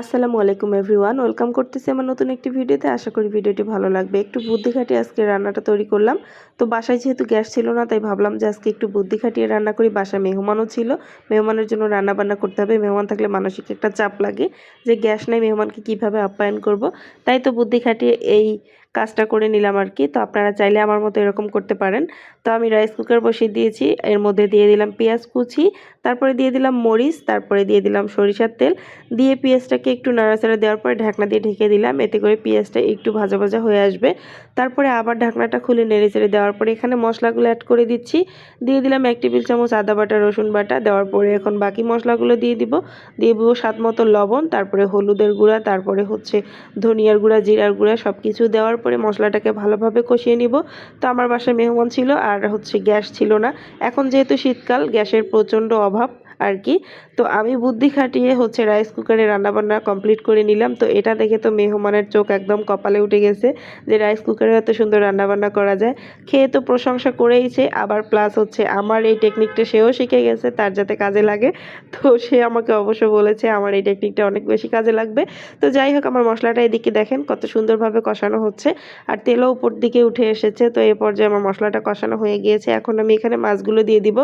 আসসালামু আলাইকুম everyone, welcome করতেছি আমার নতুন একটি ভিডিওতে। আশা করি ভিডিওটি ভালো লাগবে। একটু বুদ্ধি খাটিয়ে আজকে রান্নাটা তৈরি করলাম। তো বাসায় যেহেতু গ্যাস ছিল না, তাই ভাবলাম যে আজকে একটু বুদ্ধি খাটিয়ে রান্না করি। বাসায় মেহমানও ছিল। মেহমানের জন্য রান্না বান্না করতে হবে। মেহমান থাকলে মানসিক একটা চাপ লাগে যে গ্যাস নেই, মেহমানকে কীভাবে আপ্যায়ন করব? তাই তো বুদ্ধি খাটিয়ে এই কাজটা করে নিলাম আর কি। তো আপনারা চাইলে আমার মতো এরকম করতে পারেন। তো আমি রাইস কুকার বসিয়ে দিয়েছি। এর মধ্যে দিয়ে দিলাম পেঁয়াজ কুচি, তারপরে দিয়ে দিলাম মরিচ, তারপরে দিয়ে দিলাম সরিষার তেল। দিয়ে পেঁয়াজটাকে একটু নাড়াচাড়া দেওয়ার পরে ঢাকনা দিয়ে ঢেকে দিলাম। এতে করে পেঁয়াজটা একটু ভাজা ভাজা হয়ে আসবে। তারপরে আবার ঢাকনাটা খুলে নেড়ে চেড়ে দেওয়ার পরে এখানে মশলাগুলো অ্যাড করে দিচ্ছি। দিয়ে দিলাম এক টেবিল চামচ আদা বাটা, রসুন বাটা। দেওয়ার পরে এখন বাকি মশলাগুলো দিয়ে দিব। দিয়ে দিব স্বাদ মতো লবণ, তারপরে হলুদের গুঁড়া, তারপরে হচ্ছে ধনিয়ার গুঁড়া, জিরার গুঁড়া সব কিছু দেওয়ার পরে মশলাটাকে ভালোভাবে কষিয়ে নিব। তো আমার বাসায় মেহমান ছিল আর হচ্ছে গ্যাস ছিল না। এখন যেহেতু শীতকাল, গ্যাসের প্রচণ্ড অভাব আর কি। তো আমি বুদ্ধি খাটিয়ে হচ্ছে রাইস কুকারে রান্নাবান্না কমপ্লিট করে নিলাম। তো এটা দেখে তো মেহমানের চোখ একদম কপালে উঠে গেছে যে রাইস কুকারে এত সুন্দর রান্নাবান্না করা যায়। খেয়ে তো প্রশংসা করেইছে, আবার প্লাস হচ্ছে আমার এই টেকনিকটা সেও শিখে গেছে, তার যাতে কাজে লাগে। তো সে আমাকে অবশ্য বলেছে, আমার এই টেকনিকটা অনেক বেশি কাজে লাগবে। তো যাই হোক, আমার মশলাটা এদিকে দেখেন কত সুন্দরভাবে কষানো হচ্ছে। আর তেলও উপর দিকে উঠে এসেছে, তো এই পর্যায়ে আমার মশলাটা কষানো হয়ে গিয়েছে। এখন আমি এখানে মাছগুলো দিয়ে দিব।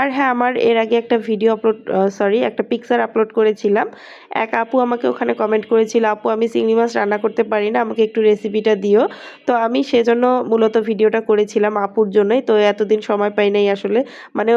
আর হ্যাঁ আমার এর আগে একটা ভিডিও আপলোড সরি একটা পিকচার আপলোড করেছিলাম। এক আপু আমাকে ওখানে কমেন্ট করেছিল, আপু, আমি চিংড়ি মাছ রান্না করতে পারি না, আমাকে একটু রেসিপিটা দিও। তো আমি সেজন্য মূলত ভিডিওটা করেছিলাম আপুর জন্যই। তো এতদিন সময় পাই নাই আসলে। মানে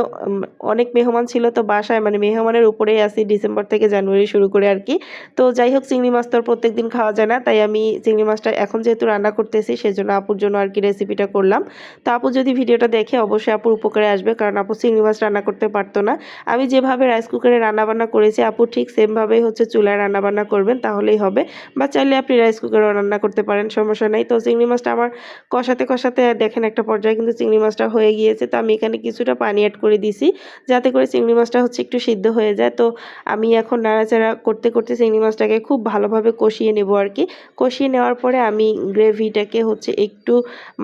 অনেক মেহমান ছিল তো বাসায় মানে মেহমানের উপরেই আসি ডিসেম্বর থেকে জানুয়ারি শুরু করে আর কি। তো যাই হোক, চিংড়ি মাছ তো আর প্রত্যেক দিন খাওয়া যায় না, তাই আমি চিংড়ি মাছটা এখন যেহেতু রান্না করতেছি, সেজন্য আপুর জন্য আর কি রেসিপিটা করলাম। তো আপু যদি ভিডিওটা দেখে, অবশ্যই আপুর উপকারে আসবে, কারণ আপু চিংড়ি মাছ রান্না করতে পারতো না। আমি যেভাবে রাইস কুকারে রান্নাবান্না করেছি, আপু ঠিক সেমভাবেই হচ্ছে চুলায় রান্নাবান্না করবেন, তাহলেই হবে। বা চাইলে আপনি রাইস কুকারেও রান্না করতে পারেন, সমস্যা নেই। তো চিংড়ি মাছটা আমার কষাতে কষাতে দেখেন একটা পর্যায়ে কিন্তু চিংড়ি মাছটা হয়ে গিয়েছে। তো আমি এখানে কিছুটা পানি অ্যাড করে দিছি, যাতে করে চিংড়ি মাছটা হচ্ছে একটু সিদ্ধ হয়ে যায়। তো আমি এখন নাড়াচাড়া করতে করতে চিংড়ি মাছটাকে খুব ভালোভাবে কষিয়ে নেব আর কি কষিয়ে নেওয়ার পরে আমি গ্রেভিটাকে হচ্ছে একটু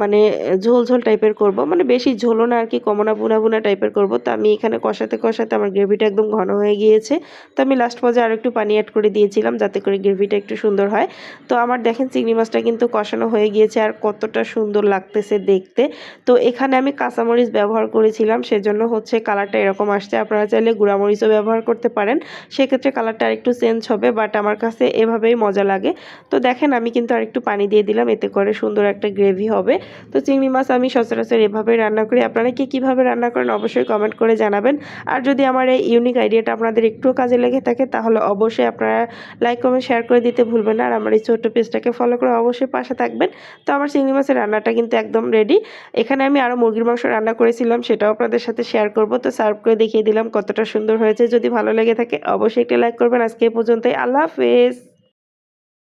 মানে ঝোল ঝোল টাইপের করব। মানে বেশি ঝোলও না আর কি কমনা বুনা বুনা টাইপের করব। তো আমি এখানে কষাতে কষাতে আমার গ্রেভিটা একদম ঘন হয়ে গিয়েছে। তো আমি লাস্ট পর্যায়ে আরও একটু পানি অ্যাড করে দিয়েছিলাম যাতে করে গ্রেভিটা একটু সুন্দর হয়। তো আমার দেখেন চিংড়ি মাছটা কিন্তু কষানো হয়ে গিয়েছে আর কতটা সুন্দর লাগতেছে দেখতে। তো এখানে আমি কাঁচামরিচ ব্যবহার করেছিলাম, সেজন্য হচ্ছে কালারটা এরকম আসছে। আপনারা চাইলে গুঁড়ামরিচও ব্যবহার করতে পারেন। সেক্ষেত্রে কালারটা আরেকটু চেঞ্জ হবে বাট আমার কাছে এভাবেই মজা লাগে। তো দেখেন আমি কিন্তু আরেকটু পানি দিয়ে দিলাম, এতে করে সুন্দর একটা গ্রেভি হবে। তো চিংড়ি মাছ আমি সচরাচর এভাবেই রান্না করি। আপনারা কি কীভাবে রান্না করেন অবশ্যই কমেন্ট করে জানাবেন। আর যদি আমার এই ইউনিক আইডিয়াটা আপনাদের একটুও কাজে লেগে থাকে, তাহলে অবশ্যই আপনারা লাইক কমেন্ট শেয়ার করে দিতে ভুলবেন আর আমার এই ছোট্ট পেজটাকে ফলো করে অবশ্যই পাশে থাকবেন। তো আমার চিংড়ি মাছের রান্নাটা কিন্তু একদম রেডি এখানে আমি আরও মুরগির মাংস রান্না করেছিলাম, সেটাও আপনাদের সাথে শেয়ার করব। তো সার্ভ করে দেখিয়ে দিলাম কতটা সুন্দর হয়েছে। যদি ভালো লেগে থাকে, অবশ্যই একটা লাইক করবেন। আজকে পর্যন্তই। আল্লাহ হাফেজ।